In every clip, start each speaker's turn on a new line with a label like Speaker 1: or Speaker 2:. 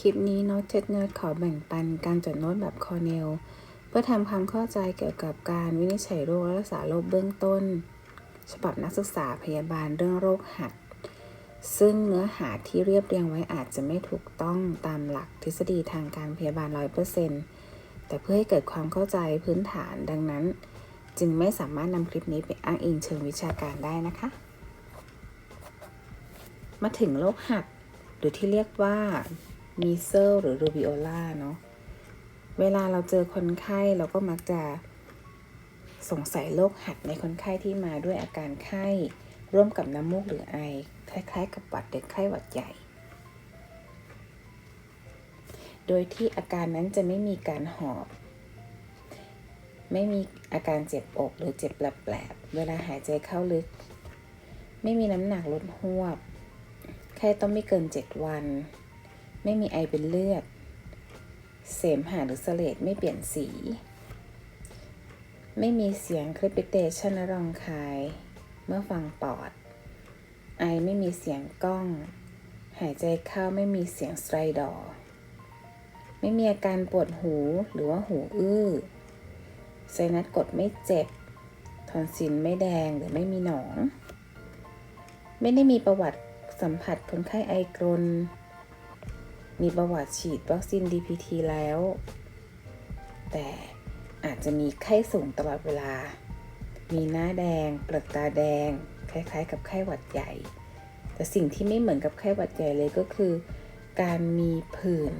Speaker 1: คลิปนี้โน้ตเจ็ดเนิร์ดขอแบ่งปันการจดโน้ตแบบคอร์เนลเพื่อทำความเข้าใจเกี่ยวกับการวินิจฉัยโรคและรักษาโรคเบื้องต้น ฉบับนักศึกษาพยาบาลเรื่องโรคหัด ซึ่งเนื้อหาที่เรียบเรียงไว้อาจจะไม่ถูกต้องตามหลักทฤษฎีทางการพยาบาล 100%แต่เพื่อให้เกิดความเข้าใจพื้นฐานดังนั้น จึงไม่สามารถนำคลิปนี้ไปอ้างอิงเชิงวิชาการได้นะคะ มาถึงโรคหัด หรือที่เรียกว่า มีเซลหรือรูบิโอลาเนาะ เวลาเราเจอคนไข้เราก็มักจะสงสัยโรคหัดในคนไข้ที่มาด้วยอาการไข้ ร่วมกับน้ำมูกหรือไอ คล้ายๆ กับหวัดเด็กไข้หวัดใหญ่ โดยที่อาการนั้นจะไม่มีการหอบ ไม่มีอาการเจ็บอกหรือเจ็บแปลบๆเวลาหายใจเข้าลึก ไม่มีน้ำหนักลดหวบ ไข้ต้องไม่เกิน 7 วัน ไม่มีไอเป็นเลือด เสมหะหรือเสลดไม่เปลี่ยนสี ไม่มีเสียงคริปิเตชันและรองคาย เมื่อฟังปอด ไอไม่มีเสียงก้อง หายใจเข้าไม่มีเสียงสไตรดอ ไม่มีอาการปวดหูหรือว่าหูอื้อไซนัสกดไม่เจ็บ ทอนซิลไม่แดงหรือไม่มีหนอง ไม่ได้มีประวัติสัมผัสคนไข้ไอกรน มีประวัติฉีดวัคซีน DPT แล้ว แต่อาจจะมีไข้สูงตลอดเวลา มีหน้าแดง เปลือกตาแดง คล้ายๆ กับไข้หวัดใหญ่ แต่สิ่งที่ไม่เหมือนกับไข้หวัดใหญ่เลยก็คือ การมีผื่น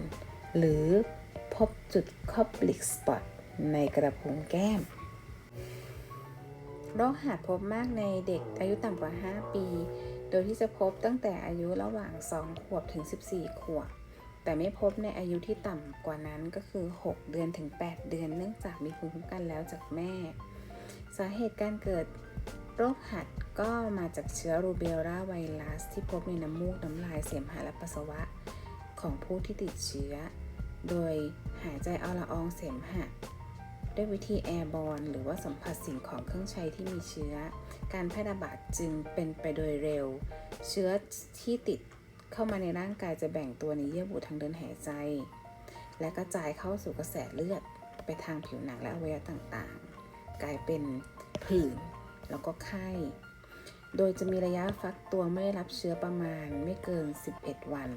Speaker 1: หรือพบจุดคอบลิกสปอตในกระพุ้งแก้มโรคหัดพบมากในเด็กอายุต่ำกว่า 5 ปี โดยที่จะพบตั้งแต่อายุระหว่าง 2 ขวบถึง 14 ขวบ แต่ไม่พบในอายุที่ต่ำกว่านั้นก็คือ 6 เดือนถึง 8 เดือน เนื่องจากมีภูมิคุ้มกันแล้วจากแม่ สาเหตุการเกิดโรคหัดก็มาจากเชื้อรูเบลลาไวรัส ที่พบในน้ำมูกน้ำลายเสมหะและปัสสาวะ ของผู้ที่ติดเชื้อ โดยหายใจเอาละอองเสมหะ ด้วยวิธีแอร์บอลหรือว่าสัมผัสสิ่งของเครื่องใช้ที่มีเชื้อ การแพร่ระบาดจึงเป็นไปโดยเร็ว เชื้อที่ติด เข้ามาในร่างกายจะแบ่งตัวในเยื่อบุทางเดินหายใจ และกระจายเข้าสู่กระแสเลือดไปทางผิวหนังและอวัยวะต่างๆ กลายเป็นผื่นแล้วก็ไข้ โดยจะมีระยะฟักตัวไม่ได้รับเชื้อประมาณไม่เกิน 11 วัน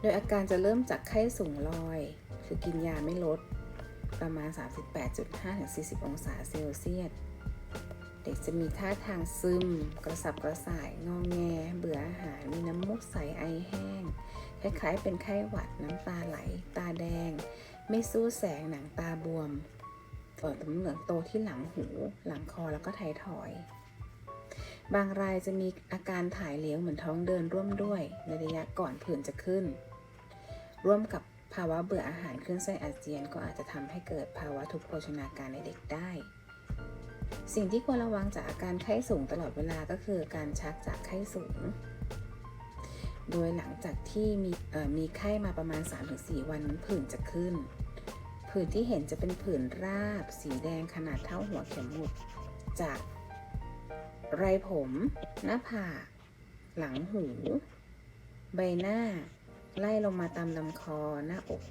Speaker 1: โดยอาการจะเริ่มจากไข้สูงลอย คือกินยาไม่ลด ประมาณ 38.5-40 องศาเซลเซียส เด็กจะมีท่าทางซึม กระสับกระส่าย งองแง เบื่ออาหาร มีน้ำมูกใสไอแห้ง คล้ายๆ เป็นไข้หวัด น้ำตาไหล ตาแดง ไม่สู้แสง หนังตาบวมเปิดน้ำเหลืองโตที่หลังหู หลังคอแล้วก็ไทยทอย บางรายจะมีอาการถ่ายเหลวเหมือนท้องเดินร่วมด้วย ในระยะก่อนผื่นจะขึ้น ร่วมกับภาวะเบื่ออาหารขึ้นไส้อาเจียน ก็อาจจะทำให้เกิดภาวะทุพโภชนาการในเด็กได้ สิ่งที่ควรระวังจากอาการไข้สูงตลอดเวลาก็คือการชักจากไข้สูง โดยหลังจากที่มีมีไข้มาประมาณ 3-4 วันผื่นจะขึ้น ผื่นที่เห็นจะเป็นผื่นราบ สีแดงขนาดเท่าหัวเข็มหมุด จากไรผม หน้าผากหลังหู ใบหน้า ไล่ลงมาตามลำคอ หน้าอก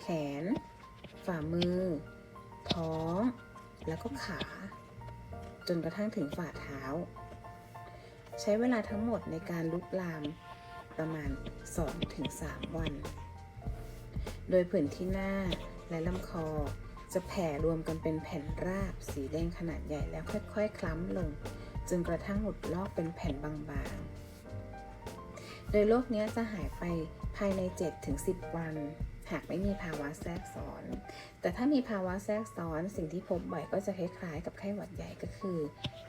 Speaker 1: แขน ฝ่ามือ ท้อง แล้วก็ขา จนกระทั่งถึงฝ่าเท้า ใช้เวลาทั้งหมดในการลุกลามประมาณ 2-3 วัน โดยผื่นที่หน้าและลำคอจะแผ่รวมกันเป็นแผ่นราบสีแดงขนาดใหญ่แล้วค่อยๆ คล้ำลง จนกระทั่งหลุดลอกเป็นแผ่นบางๆ โดยโรคนี้จะหายไปภายใน 7-10 วัน หากไม่มีภาวะแทรกซ้อน แต่ถ้ามีภาวะแทรกซ้อนสิ่งที่พบบ่อยก็จะคล้ายๆ กับไข้หวัดใหญ่ก็คือ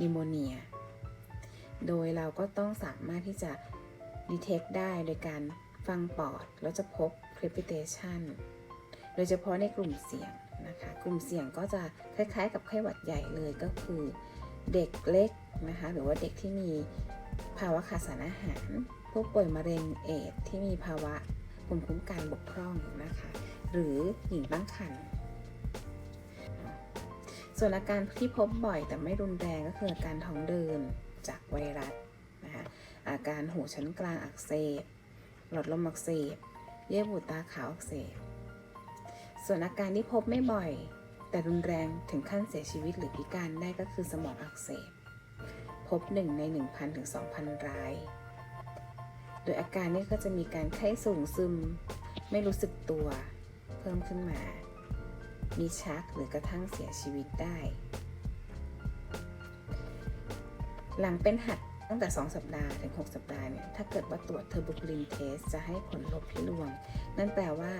Speaker 1: นิโมเนีย โดยเราก็ต้องสามารถที่จะ detect ได้โดยการฟังปอด แล้วจะพบ crepitation โดยเฉพาะในกลุ่มเสี่ยงนะคะ กลุ่มเสี่ยงก็จะคล้ายๆ กับไข้หวัดใหญ่เลยก็คือเด็กเล็กนะคะ หรือว่าเด็กที่มีภาวะขาดสารอาหาร ผู้ป่วยมะเร็งเอดที่มีภาวะ ภูมิคุ้มกันบกพร่องนะคะ หรือหญิงตั้งครรภ์ส่วนอาการที่พบบ่อยแต่ไม่รุนแรงก็คืออาการท้องเดินจากไวรัสนะคะอาการหูชั้นกลางอักเสบ หลอดลมอักเสบ เยื่อบุตาขาวอักเสบ ส่วนอาการที่พบไม่บ่อย แต่รุนแรงถึงขั้นเสียชีวิตหรือพิการได้ก็คือสมองอักเสบ พบ 1 ใน 1,000ถึง2,000 ราย โดยอาการนี้ก็จะมีการไข้สูงซึม ไม่รู้สึกตัว เพิ่มขึ้นมา มีชักหรือกระทั่งเสียชีวิตได้ หลังเป็นหัดตั้งแต่ 2 สัปดาห์ถึง 6 สัปดาห์เนี่ย ถ้าเกิดว่าตรวจเทอร์โบกลินเทสจะให้ผลลบที่รวง นั่นแปลว่า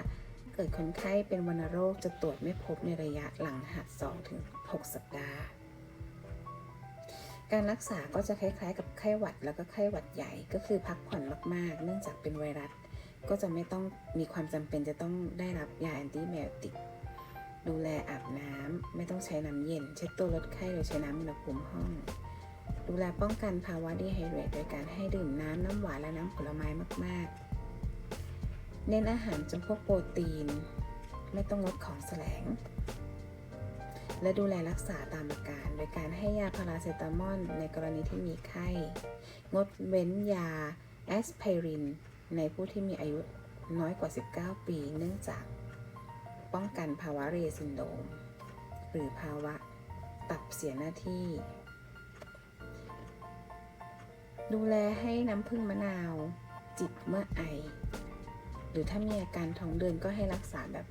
Speaker 1: เกิดคนไข้เป็นวัณโรคจะตรวจไม่พบในระยะหลังหัด2ถึง 6 สัปดาห์ การรักษาก็จะคล้ายๆ กับไข้หวัดแล้วก็ไข้หวัดใหญ่ก็คือพักผ่อนมากๆ เนื่องจากเป็นไวรัส ก็จะไม่ต้องมีความจำเป็นจะต้องได้รับยาแอนติไบโอติก ดูแลอาบน้ำไม่ต้องใช้น้ำเย็น เช็ดตัวลดไข้โดยใช้น้ำอุณหภูมิห้อง ดูแลป้องกันภาวะดีไฮเดรตโดยการให้ดื่มน้ำน้ำหวานและน้ำผลไม้มาก ๆ เน้นอาหารจำพวกโปรตีน ไม่ต้องลดของแสลง และดูแลรักษาตามอาการ โดยการให้ยาพาราเซตามอลในกรณีที่มีไข้ งดเว้นยาแอสไพริน ในผู้ที่มีอายุน้อยกว่า 19 ปี เนื่องจากป้องกันภาวะเรซินโดม หรือภาวะตับเสียหน้าที่ ดูแลให้น้ำผึ้งมะนาวจิบเมื่อไอ หรือถ้ามีอาการท้องเดินก็ให้รักษาแบบ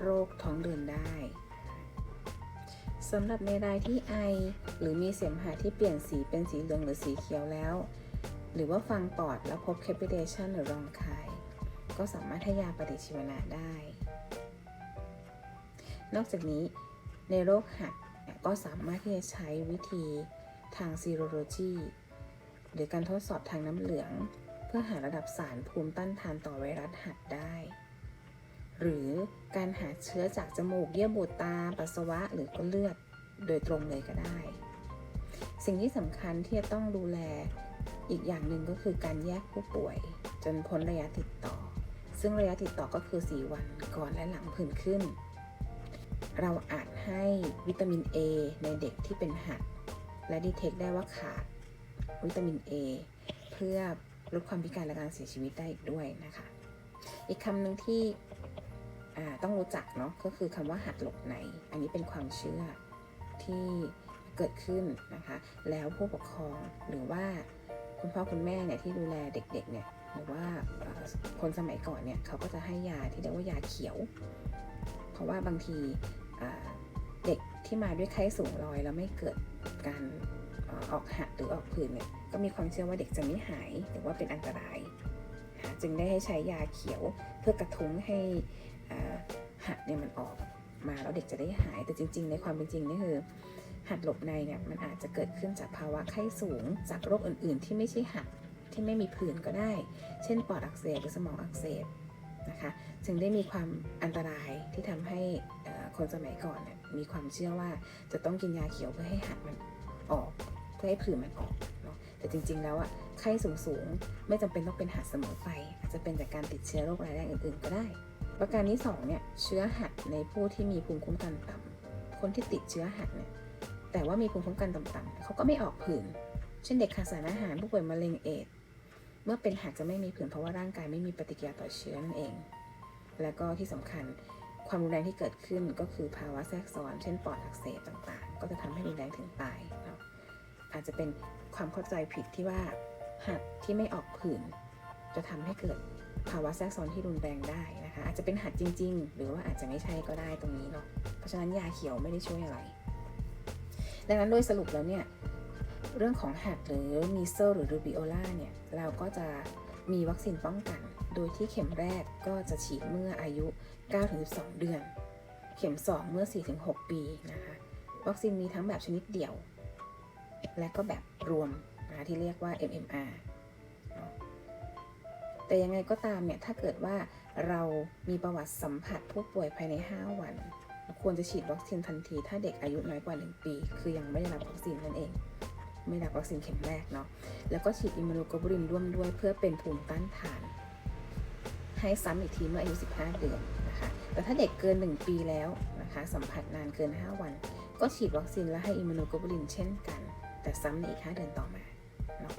Speaker 1: โรคท้องเดินได้ สำหรับในรายที่ไอ หรือมีเสมหะที่เปลี่ยนสีเป็นสีเหลืองหรือสีเขียวแล้ว หรือว่าฟังปอดแล้วพบ capitation หรือรองคาย ก็สามารถให้ยาปฏิชีวนะได้ นอกจากนี้ในโรคหัดก็สามารถที่จะใช้วิธีทางซีโรโลจีหรือการทดสอบทางน้ำเหลือง เพื่อหาระดับสารภูมิต้านทานต่อไวรัสหัดได้ หรือการหาเชื้อจากจมูกเยื่อบุตาปัสสาวะหรือก็เลือดโดยตรงเลยก็ได้ สิ่งที่สำคัญที่จะต้องดูแลอีกอย่างหนึ่งก็คือการแยกผู้ป่วย จนพ้นระยะติดต่อ ซึ่งระยะติดต่อก็คือ 4 วันก่อนและหลังผื่นขึ้น เราอาจให้วิตามิน A ในเด็กที่เป็นหัด และดีเทคได้ว่าขาดวิตามิน A เพื่อลดความพิการและการเสียชีวิตได้อีกด้วยนะคะ อีกคำหนึ่งที่ ต้องรู้จักเนาะก็คือคำว่าหัดหลบใน อันนี้เป็นความเชื่อที่เกิดขึ้นนะคะ แล้วผู้ปกครองหรือว่าคุณพ่อคุณแม่เนี่ยที่ดูแลเด็กๆเนี่ยหรือว่าคนสมัยก่อนเนี่ยเขาก็จะให้ยาที่เรียกว่ายาเขียว เพราะว่าบางทีเด็กที่มาด้วยไข้สูงลอยแล้วไม่เกิดการออกหัดหรือออกผื่นเนี่ยก็มีความเชื่อว่าเด็กจะไม่หายหรือว่าเป็นอันตราย จึงได้ให้ใช้ยาเขียวเพื่อกระทุ้งให้ หัดเนี่ยมันออกมาแล้วเด็กจะได้หายแต่จริง ๆ ในความเป็นจริงนี่คือ หัดหลบในเนี่ยมันอาจจะเกิดขึ้นจากภาวะไข้สูง จากโรคอื่น ๆ ที่ไม่ใช่หัดที่ไม่มีผื่นก็ได้ เช่นปอดอักเสบหรือสมองอักเสบนะคะจึงได้มีความอันตรายที่ทำให้คนสมัยก่อนเนี่ยมีความเชื่อว่าจะต้องกินยาเขียวเพื่อให้หัดมันออก เพื่อให้ผื่นมันออกเนาะแต่จริง ๆ แล้วอะไข้สูงๆไม่จำเป็นต้องเป็นหัดเสมอไป อาจจะเป็นจากการติดเชื้อโรคร้ายแรงอื่น ๆ ก็ได้ ประการที่สองเนี่ยเชื้อหัดในผู้ที่มีภูมิคุ้มกันต่ำคนที่ติดเชื้อหัดเนี่ยแต่ว่ามีภูมิคุ้มกันต่ำๆเขาก็ไม่ออกผื่นเช่นเด็กขาดสารอาหารผู้ป่วยมะเร็งเอดเมื่อเป็นหัดจะไม่มีผื่นเพราะว่าร่างกายไม่มีปฏิกิริยาต่อเชื้อนั่นเอง แล้วก็ที่สำคัญความรุนแรงที่เกิดขึ้นก็คือภาวะแทรกซ้อน เช่นปอดอักเสบต่างๆ ก็จะทำให้รุนแรงถึงตายเนาะอาจจะเป็นความเข้าใจผิดที่ว่าหัดที่ไม่ออกผื่นจะทำให้เกิดภาวะแทรกซ้อนที่รุนแรงได้ นะคะอาจจะเป็นหัดจริง ๆ หรือว่าอาจจะไม่ใช่ก็ได้ตรงนี้เนาะเพราะฉะนั้นยาเขียวไม่ได้ช่วยอะไร ดังนั้นโดยสรุปแล้วเนี่ยเรื่องของหัดหรือมีเซลหรือรูบิโอลาเนี่ยเราก็จะมีวัคซีนป้องกัน โดยที่เข็มแรกก็จะฉีดเมื่ออายุ 9-12 เดือน เข็ม 2 เมื่อ 4-6 ปีนะคะวัคซีนมีทั้งแบบชนิดเดี่ยว และก็แบบรวมนะที่เรียกว่า MMR แต่ยังไงก็ตามเนี่ยถ้าเกิดว่าเรามีประวัติสัมผัสผู้ป่วยภายใน 5 วัน ควรจะฉีดวัคซีนทันที ถ้าเด็กอายุน้อยกว่า 1 ปี คือยังไม่ได้รับวัคซีนนั่นเอง ไม่รับวัคซีนเข็มแรกเนาะแล้วก็ฉีดอิมมูโนโกลบูลินร่วมด้วยเพื่อเป็นภูมิต้านทาน ให้ซ้ำอีกทีเมื่ออายุ 15 เดือนนะคะแต่ถ้าเด็กเกิน 1 ปีแล้วนะคะสัมผัสนานเกิน 5 วัน ก็ฉีดวัคซีนและให้อิมมูโนโกลบูลินเช่นกัน แต่ซ้ำในอีก 5 เดือนต่อมาเนาะ